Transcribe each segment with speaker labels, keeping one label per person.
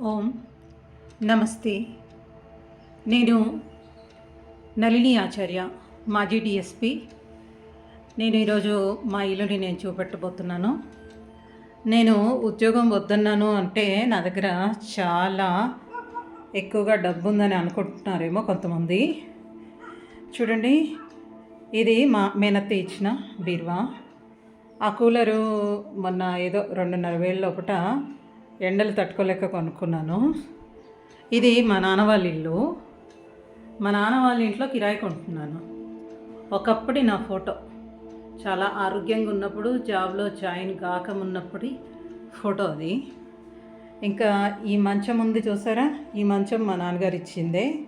Speaker 1: ఓం నమస్తే. నేను నళిని ఆచార్య మాజీ డిఎస్పి నేను ఈరోజు మా ఇల్లుని నేను చూపెట్టబోతున్నాను. నేను ఉద్యోగం వద్దన్నాను అంటే నా దగ్గర చాలా ఎక్కువగా డబ్బు ఉందని అనుకుంటున్నారేమో కొంతమంది. చూడండి ఇది మా మేనత్త ఇచ్చిన బీరువా. ఆ కూలరు మొన్న ఏదో రెండున్నర వేల లోపట ఎండలు తట్టుకోలేక కొనుక్కున్నాను. ఇది మా నాన్న వాళ్ళ ఇల్లు. మా నాన్న వాళ్ళ ఇంట్లో కిరాయి కొంటున్నాను. ఒకప్పటి నా ఫోటో చాలా ఆరోగ్యంగా ఉన్నప్పుడు జాబ్లో జాయిన్ కాకమున్నప్పటి ఫోటో అది. ఇంకా ఈ మంచం ఉంది చూసారా? ఈ మంచం మా నాన్నగారు ఇచ్చిందే.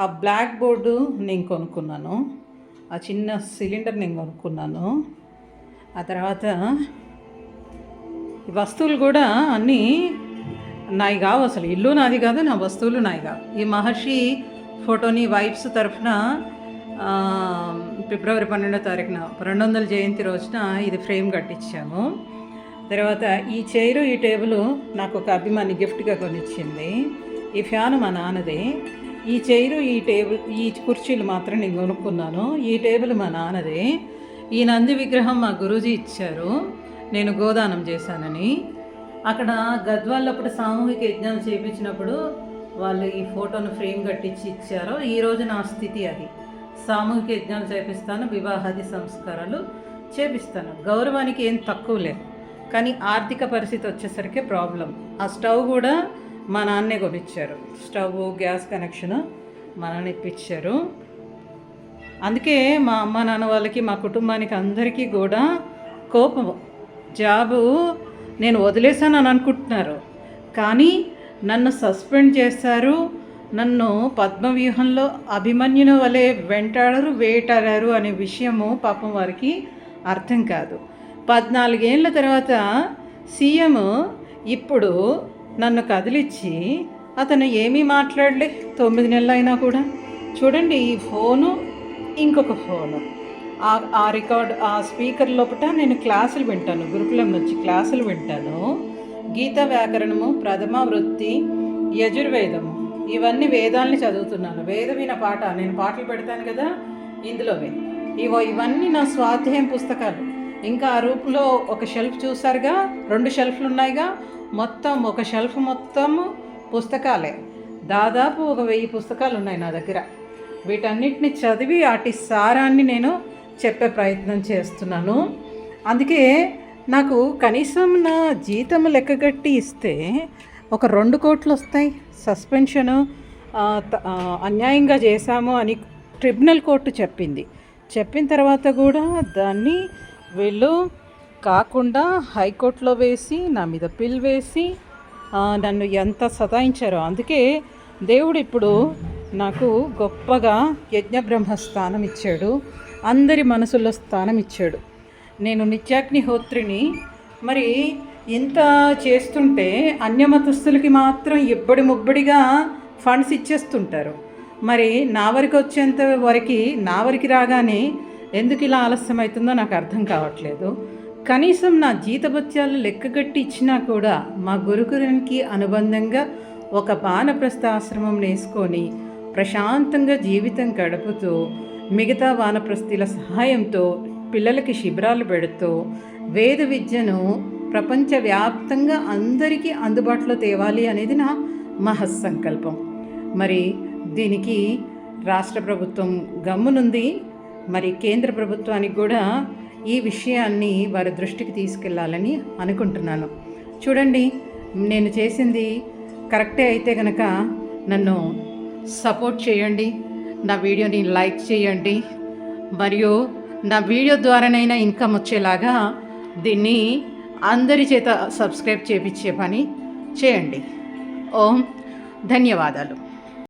Speaker 1: ఆ బ్లాక్ బోర్డు నేను కొనుక్కున్నాను. ఆ చిన్న సిలిండర్ నేను కొనుక్కున్నాను. ఆ తర్వాత వస్తువులు కూడా అన్నీ నాయి కావు అసలు. ఇల్లు నాది కాదు నా వస్తువులు నాయి కావు. ఈ మహర్షి ఫోటోని వైఫ్స్ తరఫున ఫిబ్రవరి పన్నెండో తారీఖున రెండు వందల జయంతి రోజున ఇది ఫ్రేమ్ కట్టించాము. తర్వాత ఈ చైరు ఈ టేబుల్ నాకు ఒక అభిమాని గిఫ్ట్గా కొనిచ్చింది. ఈ ఫ్యాన్ మా నాన్నదే. ఈ చైరు ఈ టేబుల్ ఈ కుర్చీలు మాత్రం నేను కొనుక్కున్నాను. ఈ టేబుల్ మా నాన్నదే. ఈ నంది విగ్రహం మా గురూజీ ఇచ్చారు. నేను గోదానం చేశానని. అక్కడ గద్వాల్లో అప్పుడు సామూహిక యజ్ఞం చేయించినప్పుడు వాళ్ళు ఈ ఫోటోను ఫ్రేమ్ కట్టించి ఇచ్చారు ఈరోజు నా స్థితి అది. సామూహిక యజ్ఞాలు చేపిస్తాను వివాహాది సంస్కారాలు చేపిస్తాను. గౌరవానికి ఏం తక్కువ లేదు. కానీ ఆర్థిక పరిస్థితి వచ్చేసరికి ప్రాబ్లం. ఆ స్టవ్ కూడా మా నాన్నే కొనిచ్చారు. స్టవ్ గ్యాస్ కనెక్షన్ మా నాన్న ఇప్పించారు. అందుకే మా అమ్మ నాన్న వాళ్ళకి మా కుటుంబానికి అందరికీ కూడా కోపం జాబు నేను వదిలేశానని అనుకుంటున్నారు కానీ నన్ను సస్పెండ్ చేశారు. నన్ను పద్మవ్యూహంలో అభిమన్యుని వలె వెంటాడరు వేటాడారు అనే విషయము పాపం వారికి అర్థం కాదు. పద్నాలుగేళ్ళ తర్వాత సీఎం ఇప్పుడు నన్ను కదిలిచ్చి అతను ఏమీ మాట్లాడలే. తొమ్మిది నెలలు అయినా కూడా. చూడండి ఈ ఫోను ఇంకొక ఫోను. ఆ ఆ రికార్డ్ ఆ స్పీకర్ లోపల నేను క్లాసులు వింటాను గురుకులం నుంచి క్లాసులు వింటాను. గీత వ్యాకరణము ప్రథమ వృత్తి యజుర్వేదము. ఇవన్నీ వేదాలని చదువుతున్నాను. వేదమైన పాట నేను పాటలు పెడతాను కదా ఇందులోవే. ఇవో ఇవన్నీ నా స్వాధ్యాయం పుస్తకాలు. ఇంకా ఆ రూపులో ఒక షెల్ఫ్ చూసారుగా రెండు షెల్ఫ్లు ఉన్నాయిగా మొత్తం ఒక షెల్ఫ్ మొత్తం పుస్తకాలే. దాదాపు ఒక వెయ్యి పుస్తకాలు ఉన్నాయి నా దగ్గర. వీటన్నిటిని చదివి వాటి సారాన్ని నేను చెప్పే ప్రయత్నం చేస్తున్నాను. అందుకే నాకు కనీసం నా జీతం లెక్కగట్టి ఇస్తే ఒక రెండు కోట్లు వస్తాయి. సస్పెన్షను అన్యాయంగా చేశాము అని ట్రిబ్యునల్ కోర్టు చెప్పింది. చెప్పిన తర్వాత కూడా దాన్ని వీళ్ళు కాకుండా హైకోర్టులో వేసి నా మీద పిల్ వేసి నన్ను ఎంత సతాయించారో. అందుకే దేవుడు ఇప్పుడు నాకు గొప్పగా యజ్ఞబ్రహ్మ స్థానం ఇచ్చాడు. అందరి మనసుల్లో స్థానం ఇచ్చాడు. నేను నిత్యాగ్నిహోత్రిని మరి ఇంత చేస్తుంటే అన్యమతస్థులకి మాత్రం ఇబ్బడి ముబ్బడిగా ఫండ్స్ ఇచ్చేస్తుంటారు. మరి నా వరకు వచ్చేంత వరకు నా వరకు రాగానే ఎందుకు ఇలా ఆలస్యం అవుతుందో నాకు అర్థం కావట్లేదు. కనీసం నా జీతభత్యాలు లెక్కగట్టి ఇచ్చినా కూడా మా గురుకురానికి అనుబంధంగా ఒక బాణప్రస్థ ఆశ్రమం నేసుకొని ప్రశాంతంగా జీవితం గడుపుతూ మిగతా వానప్రస్థుల సహాయంతో పిల్లలకి శిబిరాలు పెడుతూ వేద విద్యను ప్రపంచవ్యాప్తంగా అందరికీ అందుబాటులో తేవాలి అనేది నా మహస్సంకల్పం మరి దీనికి రాష్ట్ర ప్రభుత్వం గమ్మునుంది. మరి కేంద్ర ప్రభుత్వానికి కూడా ఈ విషయాన్ని వారి దృష్టికి తీసుకెళ్ళాలని అనుకుంటున్నాను. చూడండి నేను చేసింది కరెక్టే అయితే కనుక నన్ను సపోర్ట్ చేయండి. నా వీడియోని లైక్ చేయండి. మరియు నా వీడియో ద్వారానైనా ఇన్కమ్ వచ్చేలాగా దీన్ని అందరి చేత సబ్స్క్రైబ్ చేపించే పని చేయండి. ఓం. ధన్యవాదాలు.